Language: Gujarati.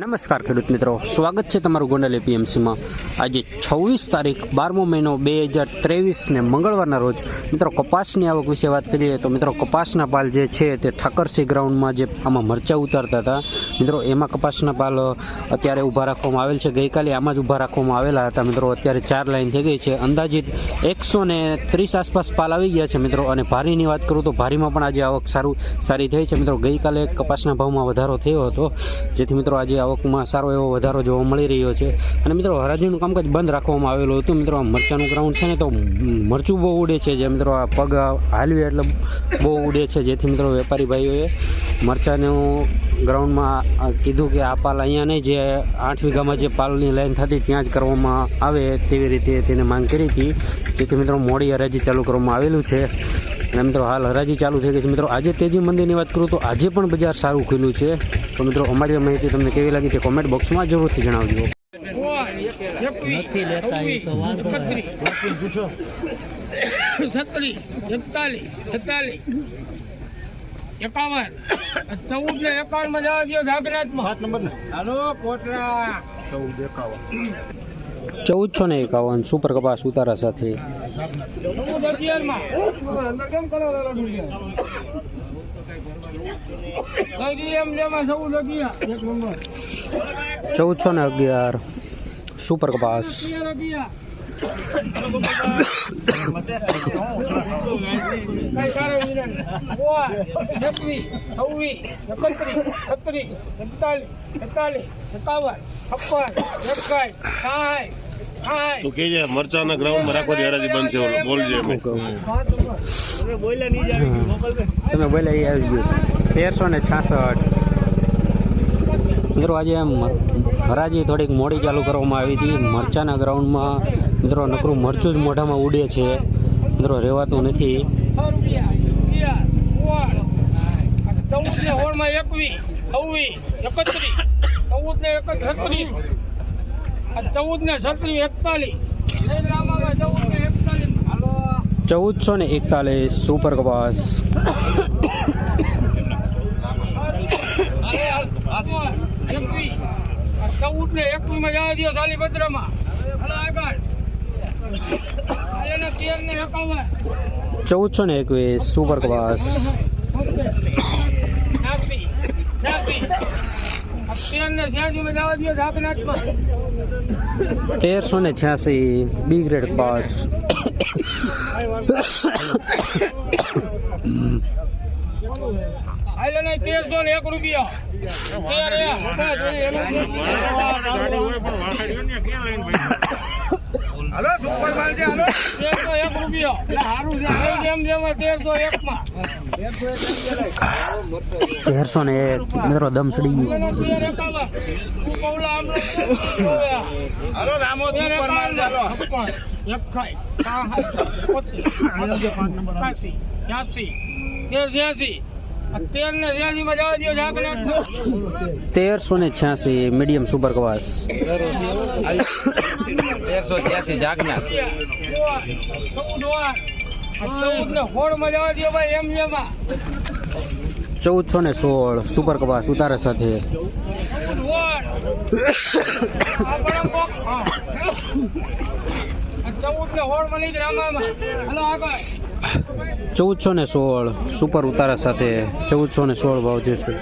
નમસ્કાર ખેડૂત મિત્રો. સ્વાગત છે તમારું ગોંડલ એપીએમસીમાં. આજે છવ્વીસ તારીખ, બારમો મહિનો બે હજાર ત્રેવીસને મંગળવારના રોજ. મિત્રો, કપાસની આવક વિશે વાત કરીએ તો મિત્રો, કપાસના પાલ જે છે તે ઠાકરસિંહ ગ્રાઉન્ડમાં જે આમાં મરચા ઉતારતા હતા. મિત્રો, એમાં કપાસના પાલ અત્યારે ઊભા રાખવામાં આવેલ છે. ગઈકાલે આમાં જ ઊભા રાખવામાં આવેલા હતા. મિત્રો, અત્યારે ચાર લાઈન થઈ ગઈ છે. અંદાજિત એકસો ને ત્રીસ આસપાસ પાલ આવી ગયા છે, મિત્રો. અને ભારીની વાત કરું તો ભારીમાં પણ આજે આવક સારું, સારી થઈ છે. મિત્રો, ગઈકાલે કપાસના ભાવમાં વધારો થયો હતો. જેથી મિત્રો, આજે આવકમાં સારો એવો વધારો જોવા મળી રહ્યો છે. અને મિત્રો, હરાજીનું કામકાજ બંધ રાખવામાં આવેલું હતું. મિત્રો, આ મરચાનું ગ્રાઉન્ડ છે ને, તો મરચું બહુ ઉડે છે. જે મિત્રો, આ પગ હાલવી એટલે બહુ ઉડે છે. જેથી મિત્રો, વેપારી ભાઈઓએ મરચાનું ગ્રાઉન્ડમાં કીધું કે આ પાલ અહીંયા નહીં, જે આઠ વીઘામાં જે પાલની લાઈન થતી ત્યાં જ કરવામાં આવે તેવી રીતે તેને માંગ કરી હતી. જેથી મિત્રો, મોડી હરાજી ચાલુ કરવામાં આવેલું છે. અને મિત્રો હાલ હરાજી ચાલુ થઈ ગઈ છે. મિત્રો આજે તેજી મંદિરની વાત કરું તો આજે પણ બજાર સારું ખુલ્યું છે. તો મિત્રો અમારી માહિતી તમને કેવી લાગી તે કોમેન્ટ બોક્સમાં જરૂરથી જણાવજો. નથી લેતા એ તો વાંધો છત્રીસ એકતાલીસ છેતાલીસ એકાવન ચૌદ ને એકાવનમાં જવા દો જાગરાતમાં હાથ નંબર હાલો કોટરા. ચૌદસો ને એકાવન સુપર કપાસ ઉતારા સાથે. ચૌદ ચૌદ ચૌદસો ને અગિયાર સુપર કપાસ. વિરણ છવ્વીસ એકત્રીસ છત્રીસ એકતાલીસ એકતાલીસ એકાવન છપ્પન એકાઈ સાઠ તું કહેજે મરચાના ગ્રાઉન્ડમાં રાખવાથી હરાજી બંધ છે બોલજે અમે તમે બોલ્યા એ આવી ગયું. તેરસો ને છાસઠ. મિત્રો આજે આમ હરાજી થોડીક મોડી ચાલુ કરવામાં આવી હતી. મરચાના ગ્રાઉન્ડમાં મિત્રો નકરું મરચું જ મોઢામાં ઉડે છે. મિત્રો રહેવાતું નથી. ચૌદ ને છત્રીસ એકતાલીસ ચૌદસો ને એકતાલીસ સુપર કપાસ ચૌદ ને એકવીસમાં જવા દો સાલી ભદ્રમાં હાલો આગળ. એને તેર ને એકાવન ચૌદસો ને એકવીસ સુપર કપાસ નાસી નાસી અત્યાર ને શ્યાસી માં જવા દો ઝાકનાથમાં તેરસો ને છ્યાસી બી ગ્રેડ કપાસ હાલે નહીં તેરસો ને એક રૂપિયા. તેર એ. બસ, એ એનું તેરસો એક રૂપિયા. જેમ જેમ તેરસો એક માં તેરસો ને એક. મિત્રો દમ સડી આમ હાલો રામો સુપર એકાસી, ત્યાંસી, તેર છ્યાસી તેર છ્યાસી તેરસો ને છ્યાસી મીડિયમ સુપર કવાસ. તેરસો છ્યાસી જાગનાર ચૌદ વાર ચૌદ ને હોળમાં જવા દો ભાઈ એમ જેમાં ચૌદસો ને સોળ સુપર કપાસ ઉતારા સાથે. ચૌદ ને હોળ મળી આગળ. ચૌદસો ને સોળ સુપર ઉતારા સાથે ચૌદસો ને સોળ ભાવ જે છે.